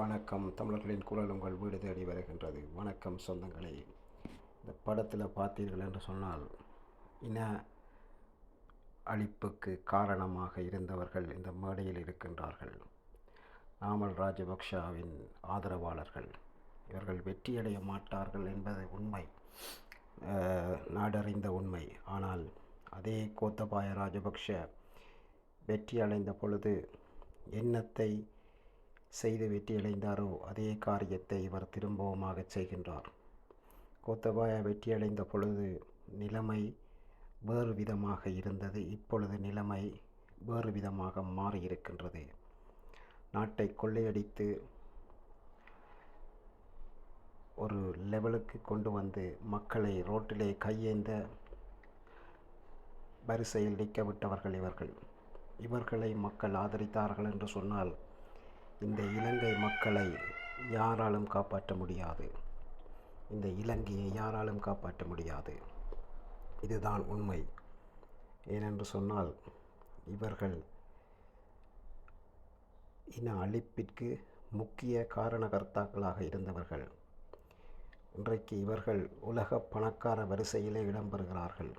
வணக்கம். தமிழர்களின் குரல் உங்கள் வீடு தேடி வருகின்றது வணக்கம் சொந்தங்களே. இந்த படத்தில் பார்த்தீர்கள் என்று சொன்னால் இன அழிப்புக்கு காரணமாக இருந்தவர்கள் இந்த மேடையில் இருக்கின்றார்கள். நாமல் ராஜபக்ஷவின் ஆதரவாளர்கள். இவர்கள் வெற்றியடைய மாட்டார்கள் என்பது உண்மை. நாடறிந்த உண்மை. ஆனால் அதே கோத்தபாய ராஜபக்ஷ வெற்றி அடைந்த பொழுது எண்ணத்தை செய்து வெற்றியடைந்தாரோ அதே காரியத்தை இவர் திரும்பவுமாக செய்கின்றார். கோத்தபாய வெற்றியடைந்த பொழுது நிலைமை வேறு விதமாக இருந்தது. இப்பொழுது நிலைமை வேறு விதமாக மாறியிருக்கின்றது. நாட்டை கொள்ளையடித்து ஒரு லெவலுக்கு கொண்டு வந்து மக்களை ரோட்டிலே கையேந்த வரிசையில் நிற்க விட்டவர்கள் இவர்கள். இவர்களை மக்கள் ஆதரித்தார்கள் என்று சொன்னால் இந்த இலங்கை மக்களை யாராலும் காப்பாற்ற முடியாது. இந்த இலங்கையை யாராலும் காப்பாற்ற முடியாது. இதுதான் உண்மை. ஏனென்று சொன்னால் இவர்கள் இன அழிப்பிற்கு முக்கிய காரணகர்த்தாக்களாக இருந்தவர்கள். இன்றைக்கு இவர்கள் உலக பணக்கார வரிசையிலே இடம்பெறுகிறார்கள்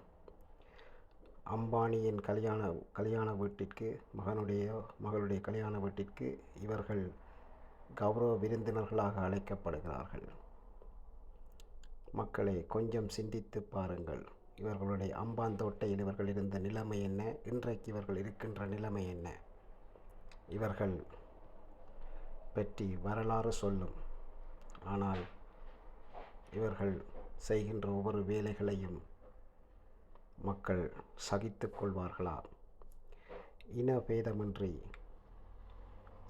அம்பானியின் கல்யாண கல்யாண வீட்டிற்கு மகனுடைய மகளுடைய கல்யாண வீட்டிற்கு இவர்கள் கௌரவ விருந்தினர்களாக அழைக்கப்படுகிறார்கள். மக்களை கொஞ்சம் சிந்தித்து பாருங்கள். இவர்களுடைய அம்பாந்தோட்டையில் இவர்கள் இருந்த நிலைமை என்ன? இன்றைக்கு இவர்கள் இருக்கின்ற நிலைமை என்ன? இவர்கள் பற்றி வரலாறு சொல்லும். ஆனால் இவர்கள் செய்கின்ற ஒவ்வொரு வேலைகளையும் மக்கள் சகித்து கொள்வார்களா? இன பேதமின்றி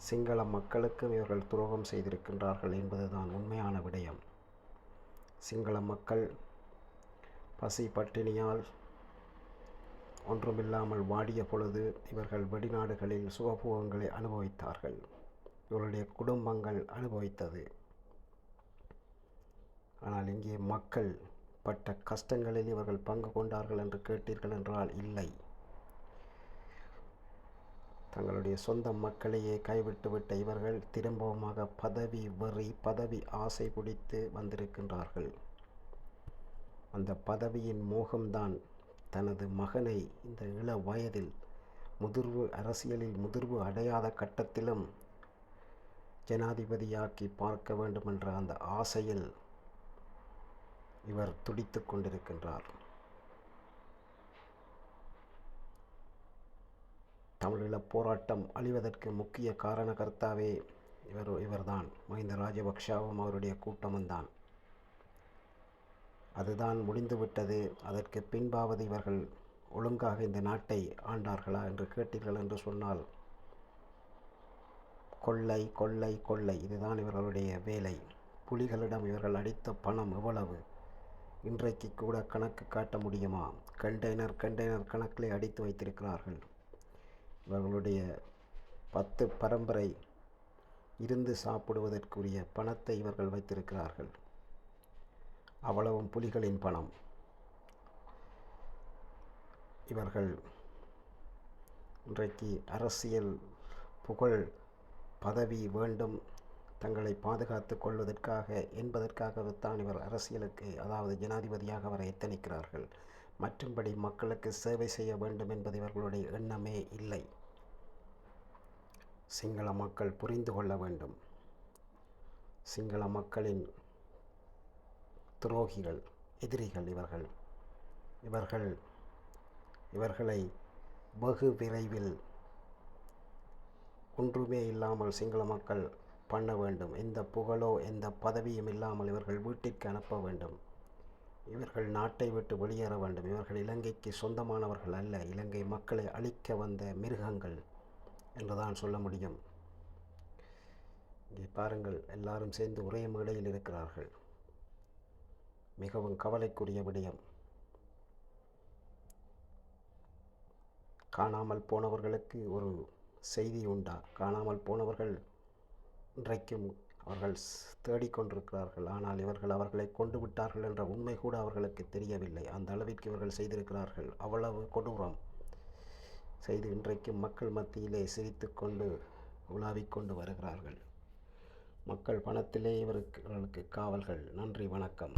சிங்கள மக்களுக்கும் இவர்கள் துரோகம் செய்திருக்கின்றார்கள் என்பதுதான் உண்மையான விடயம். சிங்கள மக்கள் பசி பட்டினியால் ஒன்றுமில்லாமல் வாடிய பொழுது இவர்கள் வெளிநாடுகளில் சுகபோகங்களை அனுபவித்தார்கள். இவருடைய குடும்பங்கள் அனுபவித்தது. ஆனால் இங்கே மக்கள் பட்ட கஷ்டங்களில் இவர்கள் பங்கு கொண்டார்கள் என்று கேட்டீர்கள் என்றால் இல்லை. தங்களுடைய சொந்த மக்களையே கைவிட்டுவிட்ட இவர்கள் திரும்பவுமாக பதவி வெறி பதவி ஆசை பிடித்து வந்திருக்கின்றார்கள். அந்த பதவியின் மோகம்தான் தனது மகனை இந்த இள வயதில் முதிர்வு அரசியலில் முதிர்வு அடையாத கட்டத்திலும் ஜனாதிபதியாக்கி பார்க்க வேண்டுமென்ற அந்த ஆசையில் இவர் துடித்துக் கொண்டிருக்கின்றார். தமிழீழப் போராட்டம் அழிவதற்கு முக்கிய காரணகர்த்தாவே இவர் இவர்தான். மஹிந்த ராஜபக்ஷவும் அவருடைய கூட்டமும் தான் அதுதான் முடிந்துவிட்டது. அதற்கு பின்பாவது இவர்கள் ஒழுங்காக இந்த நாட்டை ஆண்டார்களா என்று கேட்டீர்கள் என்று சொன்னால் கொள்ளை கொள்ளை கொள்ளை. இதுதான் இவர்களுடைய வேலை. புலிகளிடம் இவர்கள் அடித்த பணம் எவ்வளவு? இன்றைக்கு கூட கணக்கு காட்ட முடியுமா? கண்டெய்னர் கண்டெய்னர் கணக்கிலே அடித்து வைத்திருக்கிறார்கள். இவர்களுடைய பத்து பரம்பரை இருந்து சாப்பிடுவதற்குரிய பணத்தை இவர்கள் வைத்திருக்கிறார்கள். அவ்வளவும் புலிகளின் பணம். இவர்கள் இன்றைக்கு அரசியல் புகழ் பதவி வேண்டும் தங்களை பாதுகாத்து கொள்வதற்காக என்பதற்காகத்தான் இவர் அரசியலுக்கு அதாவது ஜனாதிபதியாக வர எத்தனிக்கிறார்கள் மற்றும்படி மக்களுக்கு சேவை செய்ய வேண்டும் என்பது இவர்களுடைய எண்ணமே இல்லை. சிங்கள மக்கள் புரிந்து கொள்ள வேண்டும். சிங்கள மக்களின் துரோகிகள் எதிரிகள் இவர்கள். இவர்கள் இவர்களை வெகு விரைவில் ஒன்றுமே இல்லாமல் சிங்கள மக்கள் பண்ண வேண்டும். எந்த புகழோ எந்த பதவியும் இல்லாமல் இவர்கள் வீட்டிற்கு அனுப்ப வேண்டும். இவர்கள் நாட்டை விட்டு வெளியேற வேண்டும். இவர்கள் இலங்கைக்கு சொந்தமானவர்கள் அல்ல. இலங்கை மக்களை அழிக்க வந்த மிருகங்கள் என்றுதான் சொல்ல முடியும். இங்கே பாருங்கள் எல்லாரும் சேர்ந்து ஒரே மேடையில் இருக்கிறார்கள். மிகவும் கவலைக்குரிய விடயம். காணாமல் போனவர்களுக்கு ஒரு செய்தி உண்டா? காணாமல் போனவர்கள் இன்றைக்கும் அவர்கள் தேடிக்கொண்டிருக்கிறார்கள். ஆனால் இவர்கள் அவர்களை கொண்டு விட்டார்கள் என்ற உண்மை கூட அவர்களுக்கு தெரியவில்லை. அந்த அளவிற்கு இவர்கள் செய்திருக்கிறார்கள். அவ்வளவு கொடூரம் செய்து இன்றைக்கும் மக்கள் மத்தியிலே சிரித்துக்கொண்டு உலாவிக் கொண்டு வருகிறார்கள். மக்கள் பணத்திலே இவர்களுக்கு காவல்கள். நன்றி வணக்கம்.